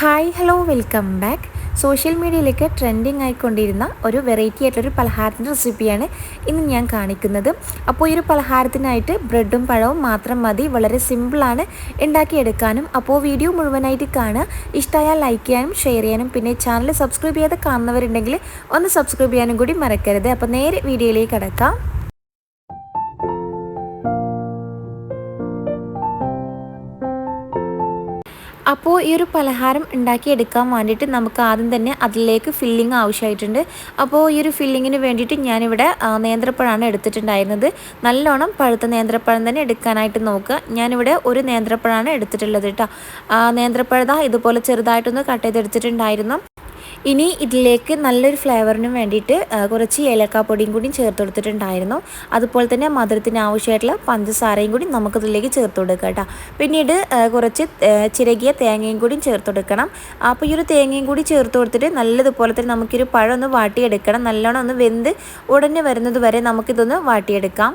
Hi hello welcome back social മീഡിയയിലേക്ക് trending ആയിക്കൊണ്ടിരുന്ന ഒരു വെറൈറ്റി ആയിട്ടുള്ള ഒരു പലഹാരത്തിന്റെ റെസിപ്പിയാണ് ഇന്ന് ഞാൻ കാണിക്കുന്നത്. അപ്പോൾ ഈ ഒരു പലഹാരത്തിനായിട്ട് ബ്രെഡും പഴവും മാത്രം മതി വളരെ സിമ്പിളാണ് ഉണ്ടാക്കിയെടുക്കാനും. അപ്പോൾ വീഡിയോ മുഴുവനായിട്ട് കാണുക. ഇഷ്ടമായാൽ ലൈക്ക് ചെയ്യാനും ഷെയർ ചെയ്യാനും പിന്നെ ചാനൽ സബ്സ്ക്രൈബ് ചെയ്യാതെ കാണുന്നവരുണ്ടെങ്കിൽ ഒന്ന് സബ്സ്ക്രൈബ് ചെയ്യാനും കൂടി മറക്കരുത്. അപ്പോൾ നേരെ വീഡിയോയിലേക്ക് കിടക്കാം. അപ്പോൾ ഈ ഒരു പലഹാരം ഉണ്ടാക്കിയെടുക്കാൻ വേണ്ടിയിട്ട് നമുക്ക് ആദ്യം തന്നെ അതിലേക്ക് ഫില്ലിങ് ആവശ്യമായിട്ടുണ്ട്. അപ്പോൾ ഈ ഒരു ഫില്ലിങ്ങിന് വേണ്ടിയിട്ട് ഞാനിവിടെ നേന്ത്രപ്പഴമാണ് എടുത്തിട്ടുണ്ടായിരുന്നത്. നല്ലോണം പഴുത്ത നേന്ത്രപ്പഴം തന്നെ എടുക്കാനായിട്ട് നോക്കുക. ഞാനിവിടെ ഒരു നേന്ത്രപ്പഴമാണ് എടുത്തിട്ടുള്ളത് കേട്ടോ. നേന്ത്രപ്പഴത ഇതുപോലെ ചെറുതായിട്ടൊന്ന് കട്ട് ചെയ്തെടുത്തിട്ടുണ്ടായിരുന്നു. ഇനി ഇതിലേക്ക് നല്ലൊരു ഫ്ലേവറിനും വേണ്ടിയിട്ട് കുറച്ച് ഏലക്കാപ്പൊടിയും കൂടി ചേർത്ത് കൊടുത്തിട്ടുണ്ടായിരുന്നു. അതുപോലെ തന്നെ മധുരത്തിന് ആവശ്യമായിട്ടുള്ള പഞ്ചസാരയും കൂടി നമുക്കിതിലേക്ക് ചേർത്ത് കൊടുക്കുക കേട്ടോ. പിന്നീട് കുറച്ച് ചിരകിയ തേങ്ങയും കൂടി ചേർത്ത് കൊടുക്കണം. അപ്പോൾ ഈ ഒരു തേങ്ങയും കൂടി ചേർത്ത് കൊടുത്തിട്ട് നല്ലതുപോലെ തന്നെ നമുക്കൊരു പഴം ഒന്ന് വാട്ടിയെടുക്കണം. നല്ലോണം ഒന്ന് വെന്ത് ഉടനെ വരുന്നത് വരെ നമുക്കിതൊന്ന് വാട്ടിയെടുക്കാം.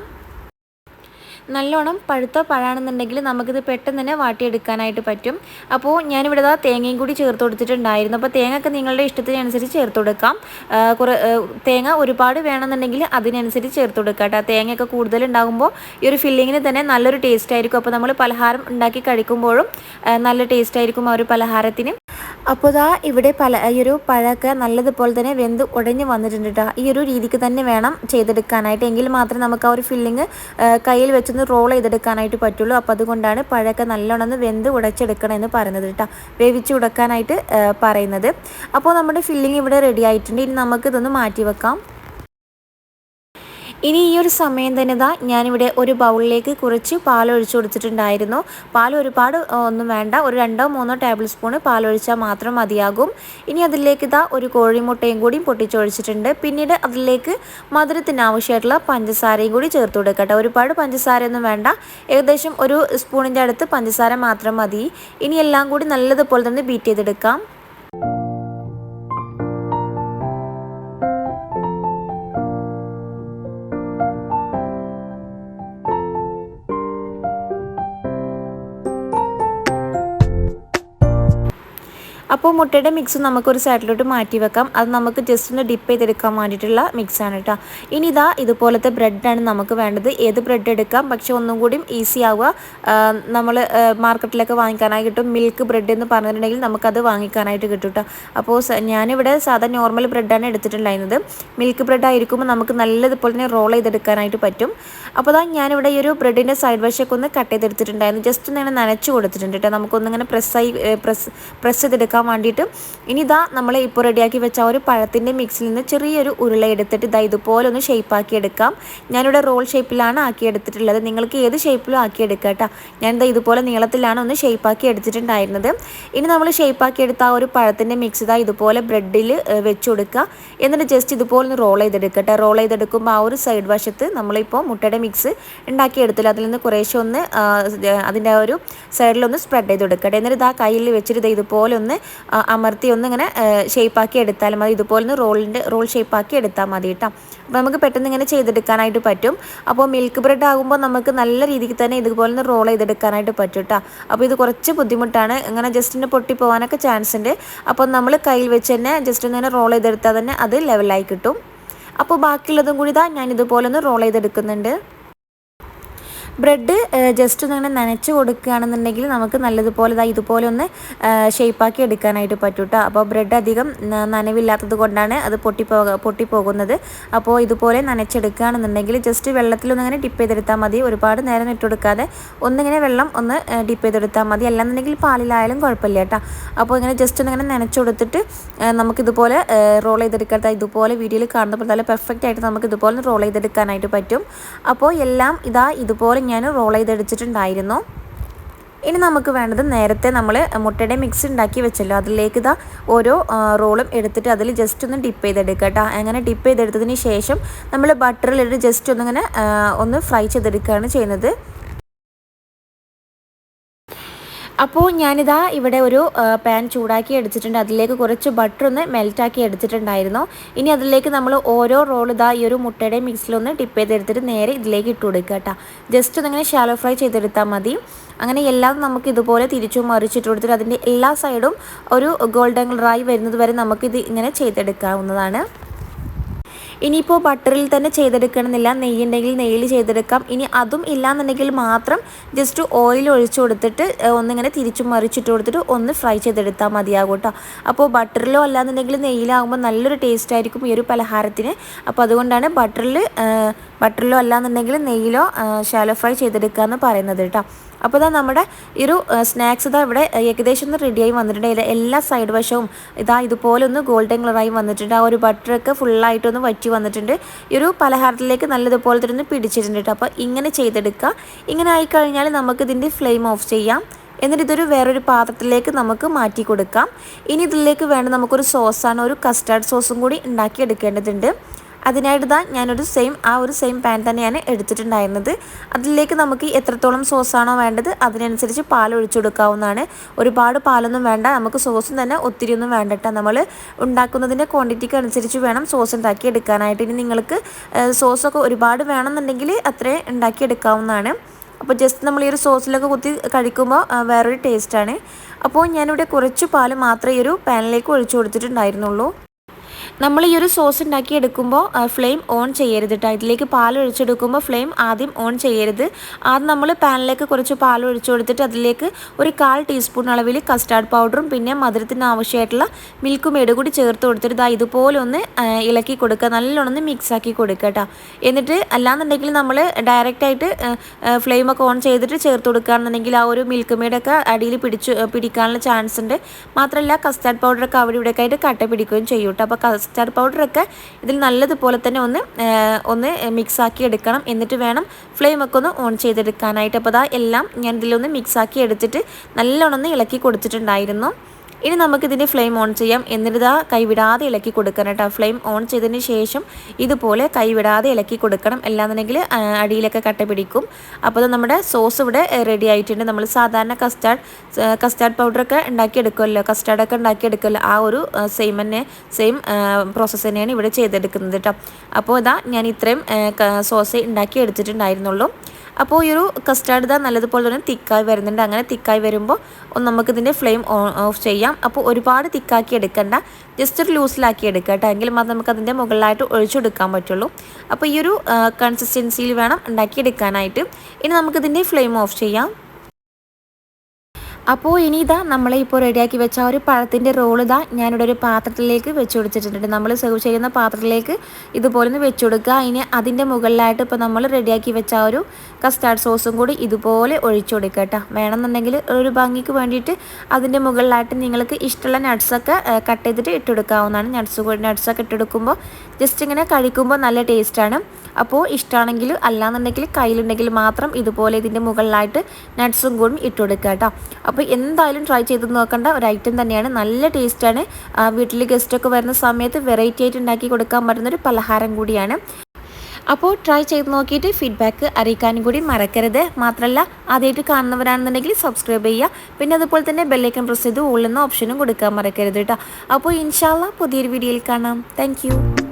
നല്ലോണം പഴുത്ത പഴാണെന്നുണ്ടെങ്കിൽ നമുക്കിത് പെട്ടെന്ന് തന്നെ വാട്ടിയെടുക്കാനായിട്ട് പറ്റും. അപ്പോൾ ഞാനിവിടെ ഇതാ തേങ്ങയും കൂടി ചേർത്ത് കൊടുത്തിട്ടുണ്ടായിരുന്നു. അപ്പോൾ തേങ്ങ നിങ്ങളുടെ ഇഷ്ടത്തിനനുസരിച്ച് ചേർത്ത് കൊടുക്കാം. കുറേ തേങ്ങ ഒരുപാട് വേണമെന്നുണ്ടെങ്കിൽ അതിനനുസരിച്ച് ചേർത്ത് കൊടുക്കാം കേട്ടോ. തേങ്ങയൊക്കെ കൂടുതലുണ്ടാകുമ്പോൾ ഈ ഒരു ഫില്ലിങ്ങിന് തന്നെ നല്ലൊരു ടേസ്റ്റ് ആയിരിക്കും. അപ്പോൾ നമ്മൾ പലഹാരം ഉണ്ടാക്കി കഴിക്കുമ്പോഴും നല്ല ടേസ്റ്റ് ആയിരിക്കും ആ ഒരു പലഹാരത്തിന്. അപ്പോൾ ഇതാ ഇവിടെ പല ഈ ഒരു പഴമൊക്കെ നല്ലതുപോലെ തന്നെ വെന്ത് ഉടഞ്ഞ് വന്നിട്ടുണ്ട് കേട്ടോ. ഈ ഒരു രീതിക്ക് തന്നെ വേണം ചെയ്തെടുക്കാനായിട്ട്. എങ്കിൽ മാത്രമേ നമുക്ക് ആ ഒരു ഫില്ലിങ് കയ്യിൽ വെച്ചൊന്ന് റോൾ ചെയ്തെടുക്കാനായിട്ട് പറ്റുള്ളൂ. അപ്പോൾ അതുകൊണ്ടാണ് പഴമൊക്കെ നല്ലോണം വെന്ത് ഉടച്ചെടുക്കണം എന്ന് പറയുന്നത് കേട്ടോ. വേവിച്ച് ഉടക്കാനായിട്ട് പറയുന്നത്. അപ്പോൾ നമ്മുടെ ഫില്ലിങ് ഇവിടെ റെഡി ആയിട്ടുണ്ട്. ഇനി നമുക്കിതൊന്ന് മാറ്റി വെക്കാം ഇനി ഈ ഒരു സമയം തന്നെ ഇതാ ഞാനിവിടെ ഒരു ബൗളിലേക്ക് കുറച്ച് പാൽ ഒഴിച്ചു കൊടുത്തിട്ടുണ്ടായിരുന്നു. പാൽ ഒരുപാട് ഒന്നും വേണ്ട. ഒരു രണ്ടോ മൂന്നോ ടേബിൾ സ്പൂണ് പാൽ ഒഴിച്ചാൽ മാത്രം മതിയാകും. ഇനി അതിലേക്ക് ഇതാ ഒരു കോഴിമുട്ടയും കൂടി പൊട്ടിച്ചൊഴിച്ചിട്ടുണ്ട്. പിന്നീട് അതിലേക്ക് മധുരത്തിന് ആവശ്യമായിട്ടുള്ള പഞ്ചസാരയും കൂടി ചേർത്ത് കൊടുക്കട്ടെ ഒരുപാട് പഞ്ചസാരയൊന്നും വേണ്ട. ഏകദേശം ഒരു സ്പൂണിന്റെ അടുത്ത് പഞ്ചസാര മാത്രം മതി. ഇനി എല്ലാം കൂടി നല്ലതുപോലെ തന്നെ ബീറ്റ് ചെയ്തെടുക്കാം. അപ്പോൾ മുട്ടയുടെ മിക്സ് നമുക്കൊരു സൈഡിലോട്ട് മാറ്റി വെക്കാം. അത് നമുക്ക് ജസ്റ്റ് ഒന്ന് ഡിപ്പ് ചെയ്തെടുക്കാൻ വേണ്ടിയിട്ടുള്ള മിക്സാണ് കേട്ടോ ഇനി ഇതാ ഇതുപോലത്തെ ബ്രെഡാണ് നമുക്ക് വേണ്ടത്. ഏത് ബ്രെഡ് എടുക്കാം? പക്ഷെ ഒന്നും കൂടിയും ഈസി ആവുക. നമ്മൾ മാർക്കറ്റിലൊക്കെ വാങ്ങിക്കാനായി കിട്ടും. മിൽക്ക് ബ്രെഡ് എന്ന് പറഞ്ഞിട്ടുണ്ടെങ്കിൽ നമുക്കത് വാങ്ങിക്കാനായിട്ട് കിട്ടും കേട്ടോ അപ്പോൾ ഞാനിവിടെ സാധാ നോർമൽ ബ്രെഡാണ് എടുത്തിട്ടുണ്ടായിരുന്നത്. മിൽക്ക് ബ്രെഡ് ആയിരിക്കുമ്പോൾ നമുക്ക് നല്ലതുപോലെ തന്നെ റോൾ ചെയ്തെടുക്കാനായിട്ട് പറ്റും. അപ്പോൾ അതാ ഞാനിവിടെ ഈ ഒരു ബ്രെഡിന്റെ സൈഡ് വശമൊക്കെ ഒന്ന് കട്ട് ചെയ്തെടുത്തിട്ടുണ്ടായിരുന്നു. ജസ്റ്റ് ഒന്ന് ഇങ്ങനെ നനച്ച് കൊടുത്തിട്ടുണ്ട് കേട്ടോ നമുക്കൊന്നിങ്ങനെ പ്രസ്സായി പ്രസ് പ്രസ് ചെയ്തെടുക്കാം. എടുക്കാൻ വേണ്ടിയിട്ട്. ഇനി ഇതാ നമ്മൾ ഇപ്പോൾ റെഡിയാക്കി വെച്ച ഒരു പഴത്തിന്റെ മിക്സിൽ നിന്ന് ചെറിയൊരു ഉരുള എടുത്തിട്ട് ഇതാ ഇതുപോലെ ഒന്ന് ഷേപ്പാക്കി എടുക്കാം. ഞാനിവിടെ റോൾ ഷേപ്പിലാണ് ആക്കി എടുത്തിട്ടുള്ളത്. നിങ്ങൾക്ക് ഏത് ഷേപ്പിലും ആക്കി എടുക്കാം കേട്ടോ. ഞാനിതാ ഇതുപോലെ നീളത്തിലാണ് ഒന്ന് ഷേപ്പാക്കി എടുത്തിട്ടുണ്ടായിരുന്നത്. ഇനി നമ്മൾ ഷേപ്പാക്കി എടുത്ത ആ ഒരു പഴത്തിന്റെ മിക്സ് ഇതാ ഇതുപോലെ ബ്രെഡിൽ വെച്ച് കൊടുക്കുക. എന്നിട്ട് ജസ്റ്റ് ഇതുപോലെ ഒന്ന് റോൾ ചെയ്തെടുക്കട്ടെ റോൾ ചെയ്തെടുക്കുമ്പോൾ ആ ഒരു സൈഡ് വശത്ത് നമ്മളിപ്പോൾ മുട്ടയുടെ മിക്സ് ഉണ്ടാക്കിയെടുത്തില്ല അതിൽ നിന്ന് കുറേശ്ശെ ഒന്ന് അതിന്റെ ആ ഒരു സൈഡിലൊന്ന് സ്പ്രെഡ് ചെയ്ത് കൊടുക്കട്ടെ എന്നിട്ട് ഇതാ കയ്യിൽ വെച്ചിട്ട് ഇതുപോലെ ഒന്ന് അമർത്തി ഒന്ന് ഇങ്ങനെ ഷേപ്പാക്കി എടുത്താലും മതി. ഇതുപോലെ ഒന്ന് റോളിന്റെ റോൾ ഷേപ്പാക്കി എടുത്താൽ മതി കേട്ടോ. അപ്പോൾ നമുക്ക് പെട്ടെന്ന് ഇങ്ങനെ ചെയ്തെടുക്കാനായിട്ട് പറ്റും. അപ്പോൾ മിൽക്ക് ബ്രെഡ് ആകുമ്പോൾ നമുക്ക് നല്ല രീതിക്ക് തന്നെ ഇതുപോലെ ഒന്ന് റോൾ ചെയ്തെടുക്കാനായിട്ട് പറ്റും കേട്ടോ. അപ്പോൾ ഇത് കുറച്ച് ബുദ്ധിമുട്ടാണ്. ഇങ്ങനെ ജസ്റ്റ് ഒന്ന് പൊട്ടി പോകാനൊക്കെ ചാൻസ് ഉണ്ട്. അപ്പോൾ നമ്മൾ കയ്യിൽ വെച്ച് തന്നെ ജസ്റ്റ് ഒന്ന് റോൾ ചെയ്തെടുത്താൽ തന്നെ അത് ലെവലായി കിട്ടും. അപ്പോൾ ബാക്കിയുള്ളതും കൂടി ഇതാ ഞാൻ ഇതുപോലെ ഒന്ന് റോൾ ചെയ്തെടുക്കുന്നുണ്ട്. ബ്രെഡ് ജസ്റ്റ് ഒന്ന് ഇങ്ങനെ നനച്ച് കൊടുക്കുകയാണെന്നുണ്ടെങ്കിൽ നമുക്ക് നല്ലതുപോലെ ഇതാ ഇതുപോലെ ഒന്ന് ഷേപ്പാക്കി എടുക്കാനായിട്ട് പറ്റും കേട്ടോ അപ്പോൾ ബ്രെഡ് അധികം നനവില്ലാത്തത് കൊണ്ടാണ് അത് പൊട്ടിപ്പോക പൊട്ടിപ്പോകുന്നത് അപ്പോൾ ഇതുപോലെ നനച്ചെടുക്കുകയാണെന്നുണ്ടെങ്കിൽ ജസ്റ്റ് വെള്ളത്തിലൊന്ന് അങ്ങനെ ഡിപ്പ് ചെയ്തെടുത്താൽ മതി. ഒരുപാട് നേരം ഇട്ടുകൊടുക്കാതെ ഒന്നിങ്ങനെ വെള്ളം ഒന്ന് ഡിപ്പ് ചെയ്തെടുത്താൽ മതി. അല്ലാന്നുണ്ടെങ്കിൽ പാലിലായാലും കുഴപ്പമില്ല കേട്ടോ. അപ്പോൾ ഇങ്ങനെ ജസ്റ്റ് ഒന്ന് ഇങ്ങനെ നനച്ചു കൊടുത്തിട്ട് നമുക്കിതുപോലെ റോൾ ചെയ്തെടുക്കാത്ത ഇതുപോലെ വീഡിയോയിൽ കാണുമ്പോൾ നല്ല പെർഫെക്റ്റ് ആയിട്ട് നമുക്ക് ഇതുപോലെ റോൾ ചെയ്തെടുക്കാനായിട്ട് പറ്റും. അപ്പോൾ എല്ലാം ഇതാ ഇതുപോലെ ഞാൻ റോൾ ചെയ്തെടുത്തിട്ടുണ്ടായിരുന്നു. ഇനി നമുക്ക് വേണ്ടത് നേരത്തെ നമ്മൾ മുട്ടയുടെ മിക്സ് ഉണ്ടാക്കി വെച്ചല്ലോ. അതിലേക്ക് ഇതാ ഓരോ റോളും എടുത്തിട്ട് അതിൽ ജസ്റ്റ് ഒന്ന് ഡിപ്പ് ചെയ്തെടുക്കുക കേട്ടോ അങ്ങനെ ഡിപ്പ് ചെയ്തെടുത്തതിന് ശേഷം നമ്മൾ ബട്ടറിലിട്ട് ജസ്റ്റ് ഒന്നിങ്ങനെ ഒന്ന് ഫ്രൈ ചെയ്തെടുക്കുകയാണ് ചെയ്യുന്നത്. അപ്പോൾ ഞാനിതാ ഇവിടെ ഒരു പാൻ ചൂടാക്കി എടുത്തിട്ടുണ്ട്. അതിലേക്ക് കുറച്ച് ബട്ടർ ഒന്ന് മെൽറ്റാക്കി എടുത്തിട്ടുണ്ടായിരുന്നു. ഇനി അതിലേക്ക് നമ്മൾ ഓരോ റോൾ ഇതാ ഈ ഒരു മുട്ടയുടെ മിക്സിലൊന്ന് ടിപ്പ് ചെയ്തെടുത്തിട്ട് നേരെ ഇതിലേക്ക് ഇട്ട് കൊടുക്കുക കേട്ടോ. ജസ്റ്റ് ഒന്നിങ്ങനെ ഷാലോ ഫ്രൈ ചെയ്തെടുത്താൽ മതി. അങ്ങനെ എല്ലാം നമുക്ക് ഇതുപോലെ തിരിച്ചു മറിച്ചിട്ട് കൊടുത്തിട്ട് അതിന്റെ എല്ലാ സൈഡും ഒരു ഗോൾഡൻ കളറായി വരുന്നത് വരെ നമുക്കിത് ഇങ്ങനെ ചെയ്തെടുക്കാവുന്നതാണ്. ഇനിയിപ്പോൾ ബട്ടറിൽ തന്നെ ചെയ്തെടുക്കണമെന്നില്ല. നെയ്യുണ്ടെങ്കിൽ നെയ്യിൽ ചെയ്തെടുക്കാം. ഇനി അതും ഇല്ലാന്നുണ്ടെങ്കിൽ മാത്രം ജസ്റ്റ് ഓയിൽ ഒഴിച്ചു കൊടുത്തിട്ട് ഒന്നിങ്ങനെ തിരിച്ചു മറിച്ചിട്ട് കൊടുത്തിട്ട് ഒന്ന് ഫ്രൈ ചെയ്തെടുത്താൽ മതിയാകും കേട്ടോ അപ്പോൾ ബട്ടറിലോ അല്ലാന്നുണ്ടെങ്കിൽ നെയ്യിലാകുമ്പോൾ നല്ലൊരു ടേസ്റ്റ് ആയിരിക്കും ഈ ഒരു പലഹാരത്തിന്. അപ്പോൾ അതുകൊണ്ടാണ് ബട്ടറിൽ ബട്ടറിലോ അല്ലാന്നുണ്ടെങ്കിൽ നെയ്യിലോ ഷാലോ ഫ്രൈ ചെയ്തെടുക്കുക എന്ന് പറയുന്നത് കേട്ടോ. അപ്പോൾ ഇതാ നമ്മുടെ ഈ ഒരു സ്നാക്സ് ഇതാ ഇവിടെ ഏകദേശം ഒന്ന് റെഡിയായി വന്നിട്ടുണ്ട്. എല്ലാ സൈഡ് വശവും ഇതാ ഇതുപോലെ ഒന്ന് ഗോൾഡൻ കളറായി വന്നിട്ടുണ്ട്. ആ ഒരു ബട്ടറൊക്കെ ഫുള്ളായിട്ടൊന്ന് വറ്റി വന്നിട്ടുണ്ട്. ഈ ഒരു പലഹാരത്തിലേക്ക് നല്ലതുപോലെ തന്നെ പിടിച്ചിട്ടുണ്ട് കേട്ടോ. അപ്പോൾ ഇങ്ങനെ ചെയ്തെടുക്കുക ഇങ്ങനെ ആയിക്കഴിഞ്ഞാൽ നമുക്ക് ഇതിന്റെ ഫ്ലെയിം ഓഫ് ചെയ്യാം. എന്നിട്ട് ഇതൊരു വേറൊരു പാത്രത്തിലേക്ക് നമുക്ക് മാറ്റി കൊടുക്കാം. ഇനി ഇതിലേക്ക് വേണ്ട നമുക്കൊരു സോസാണ് ഒരു കസ്റ്റാർഡ് സോസും കൂടി ഉണ്ടാക്കി എടുക്കേണ്ടതുണ്ട്. അതിനായിട്ട് താ ഞാനൊരു സെയിം ആ ഒരു സെയിം പാൻ തന്നെയാണ് എടുത്തിട്ടുണ്ടായിരുന്നത്. അതിലേക്ക് നമുക്ക് എത്രത്തോളം സോസാണോ വേണ്ടത് അതിനനുസരിച്ച് പാൽ ഒഴിച്ചു കൊടുക്കാവുന്നതാണ്. ഒരുപാട് പാലൊന്നും വേണ്ട നമുക്ക് സോസും തന്നെ ഒത്തിരി ഒന്നും വേണ്ടട്ട നമ്മൾ ഉണ്ടാക്കുന്നതിന്റെ ക്വാണ്ടിറ്റിക്ക് അനുസരിച്ച് വേണം സോസ് ഉണ്ടാക്കി എടുക്കാനായിട്ട്. ഇനി നിങ്ങൾക്ക് സോസൊക്കെ ഒരുപാട് വേണമെന്നുണ്ടെങ്കിൽ അത്രയും ഉണ്ടാക്കി എടുക്കാവുന്നതാണ്. അപ്പോൾ ജസ്റ്റ് നമ്മൾ ഈ ഒരു സോസിലൊക്കെ കുത്തി കഴിക്കുമ്പോൾ വേറൊരു ടേസ്റ്റാണ് അപ്പോൾ ഞാനിവിടെ കുറച്ച് പാൽ മാത്രമേ ഈ ഒരു പാനിലേക്ക് ഒഴിച്ചു കൊടുത്തിട്ടുണ്ടായിരുന്നുള്ളൂ. നമ്മൾ ഈ ഒരു സോസ് ഉണ്ടാക്കി എടുക്കുമ്പോൾ ഫ്ലെയിം ഓൺ ചെയ്യരുത് കേട്ടോ ഇതിലേക്ക് പാൽ ഒഴിച്ചെടുക്കുമ്പോൾ ഫ്ലെയിം ആദ്യം ഓൺ ചെയ്യരുത്. ആദ്യം നമ്മൾ പാനിലേക്ക് കുറച്ച് പാൽ ഒഴിച്ചു കൊടുത്തിട്ട് അതിലേക്ക് ഒരു കാൽ ടീസ്പൂൺ അളവിൽ കസ്റ്റാർഡ് പൗഡറും പിന്നെ മധുരത്തിന് ആവശ്യമായിട്ടുള്ള മിൽക്കും മേഡ് കൂടി ചേർത്ത് കൊടുത്തിട്ട് ഇതാ ഇതുപോലെ ഒന്ന് ഇളക്കി കൊടുക്കുക നല്ലോണം മിക്സ് ആക്കി കൊടുക്കുക കേട്ടോ എന്നിട്ട് അല്ലാന്നുണ്ടെങ്കിൽ നമ്മൾ ഡയറക്റ്റായിട്ട് ഫ്ലെയിമൊക്കെ ഓൺ ചെയ്തിട്ട് ചേർത്ത് കൊടുക്കുകയാണെന്നുണ്ടെങ്കിൽ ആ ഒരു മിൽക്ക് മേഡൊക്കെ അടിയിൽ പിടിച്ചു പിടിക്കാനുള്ള ചാൻസ് ഉണ്ട്. മാത്രമല്ല കസ്റ്റാർഡ് പൗഡറൊക്കെ അവിടെ ഇവിടെയൊക്കെ ആയിട്ട് കട്ട പിടിക്കുകയും ചെയ്യും കേട്ടോ അപ്പോൾ കസ്റ്റാർഡ് പൗഡറൊക്കെ ഇതിൽ നല്ലതുപോലെ തന്നെ ഒന്ന് ഒന്ന് മിക്സ് ആക്കി എടുക്കണം. എന്നിട്ട് വേണം ഫ്ലെയിമൊക്കെ ഒന്ന് ഓൺ ചെയ്തെടുക്കാനായിട്ട്. അപ്പോൾ അതാ എല്ലാം ഞാൻ ഇതിലൊന്ന് മിക്സാക്കി എടുത്തിട്ട് നല്ലോണം ഒന്ന് ഇളക്കി കൊടുത്തിട്ടുണ്ടായിരുന്നു. ഇനി നമുക്കിതിന്റെ ഫ്ലെയിം ഓൺ ചെയ്യാം. എന്നിട്ട് കൈവിടാതെ ഇളക്കി കൊടുക്കണം കേട്ടോ. ഫ്ലെയിം ഓൺ ചെയ്തതിന് ശേഷം ഇതുപോലെ കൈവിടാതെ ഇളക്കി കൊടുക്കണം. അല്ലാന്നുണ്ടെങ്കിൽ അടിയിലൊക്കെ കട്ട പിടിക്കും. അപ്പോൾ നമ്മുടെ സോസ് ഇവിടെ റെഡി ആയിട്ടുണ്ട്. നമ്മൾ സാധാരണ കസ്റ്റാർഡ് കസ്റ്റാർഡ് പൗഡറൊക്കെ ഉണ്ടാക്കിയെടുക്കുമല്ലോ കസ്റ്റാർഡൊക്കെ ഉണ്ടാക്കിയെടുക്കുമല്ലോ ആ ഒരു സെയിം തന്നെ സെയിം പ്രോസസ്സ് തന്നെയാണ് ഇവിടെ ചെയ്തെടുക്കുന്നത് കേട്ടോ. അപ്പോൾ ഇതാ ഞാൻ ഇത്രയും സോസ് ഉണ്ടാക്കി എടുത്തിട്ടുണ്ടായിരുന്നുള്ളൂ അപ്പോൾ ഈ ഒരു കസ്റ്റാർഡ് ഇതാ നല്ലതുപോലെ തന്നെ തിക്കായി വരുന്നുണ്ട്. അങ്ങനെ തിക്കായി വരുമ്പോൾ ഒന്ന് നമുക്കിതിന്റെ ഫ്ലെയിം ഓഫ് ചെയ്യാം. അപ്പോൾ ഒരുപാട് തിക്കാക്കി എടുക്കേണ്ട. ജസ്റ്റ് ഒരു ലൂസിലാക്കി എടുക്കുക കേട്ടോ. എങ്കിൽ മാത്രം നമുക്ക് അതിന്റെ മുകളിലായിട്ട് ഒഴിച്ചെടുക്കാൻ പറ്റുള്ളൂ. അപ്പോൾ ഈ ഒരു കൺസിസ്റ്റൻസിയിൽ വേണം ഉണ്ടാക്കിയെടുക്കാനായിട്ട്. ഇനി നമുക്കിതിന്റെ ഫ്ലെയിം ഓഫ് ചെയ്യാം. അപ്പോൾ ഇനി ഇതാ നമ്മളെ ഇപ്പോൾ റെഡിയാക്കി വെച്ച ഒരു പഴത്തിന്റെ റോൾ ഇതാ ഞാനിവിടെ ഒരു പാത്രത്തിലേക്ക് വെച്ച് കൊടുത്തിട്ടുണ്ട്. നമ്മൾ സെർവ് ചെയ്യുന്ന പാത്രത്തിലേക്ക് ഇതുപോലെ ഒന്ന് വെച്ച് കൊടുക്കുക. ഇനി അതിന്റെ മുകളിലായിട്ട് ഇപ്പോൾ നമ്മൾ റെഡിയാക്കി വെച്ച ഒരു കസ്റ്റാർഡ് സോസും കൂടി ഇതുപോലെ ഒഴിച്ചു കൊടുക്കുക കേട്ടോ. വേണമെന്നുണ്ടെങ്കിൽ ഒരു ഭംഗിക്ക് വേണ്ടിയിട്ട് അതിന്റെ മുകളിലായിട്ട് നിങ്ങൾക്ക് ഇഷ്ടമുള്ള നട്ട്സൊക്കെ കട്ട് ചെയ്തിട്ട് ഇട്ടെടുക്കാവുന്നതാണ് നട്ട്സ് കൂടി നട്ട്സൊക്കെ ഇട്ടെടുക്കുമ്പോൾ ജസ്റ്റ് ഇങ്ങനെ കഴിക്കുമ്പോൾ നല്ല ടേസ്റ്റാണ് അപ്പോൾ ഇഷ്ടമാണെങ്കിൽ അല്ലാന്നുണ്ടെങ്കിൽ കയ്യിലുണ്ടെങ്കിൽ മാത്രം ഇതുപോലെ ഇതിന്റെ മുകളിലായിട്ട് നട്ട്സും കൂടി ഇട്ട് കൊടുക്കുക കേട്ടോ. അപ്പോൾ എന്തായാലും ട്രൈ ചെയ്ത് നോക്കേണ്ട. ഒരു ഐറ്റം തന്നെയാണ്. നല്ല ടേസ്റ്റാണ് വീട്ടിൽ ഗസ്റ്റൊക്കെ വരുന്ന സമയത്ത് വെറൈറ്റി ആയിട്ട് ഉണ്ടാക്കി കൊടുക്കാൻ പറ്റുന്ന ഒരു പലഹാരം കൂടിയാണ്. അപ്പോൾ ട്രൈ ചെയ്ത് നോക്കിയിട്ട് ഫീഡ്ബാക്ക് അറിയിക്കാനും കൂടി മറക്കരുത്. മാത്രമല്ല ആദ്യമായിട്ട് കാണുന്നവരാണെന്നുണ്ടെങ്കിൽ സബ്സ്ക്രൈബ് ചെയ്യുക. പിന്നെ അതുപോലെ തന്നെ ബെല്ലൈക്കൺ പ്രസ് ചെയ്ത് ഉള്ളുന്ന ഓപ്ഷനും കൊടുക്കാൻ മറക്കരുത് കേട്ടോ. അപ്പോൾ ഇൻഷാല്ല പുതിയൊരു വീഡിയോയിൽ കാണാം. താങ്ക്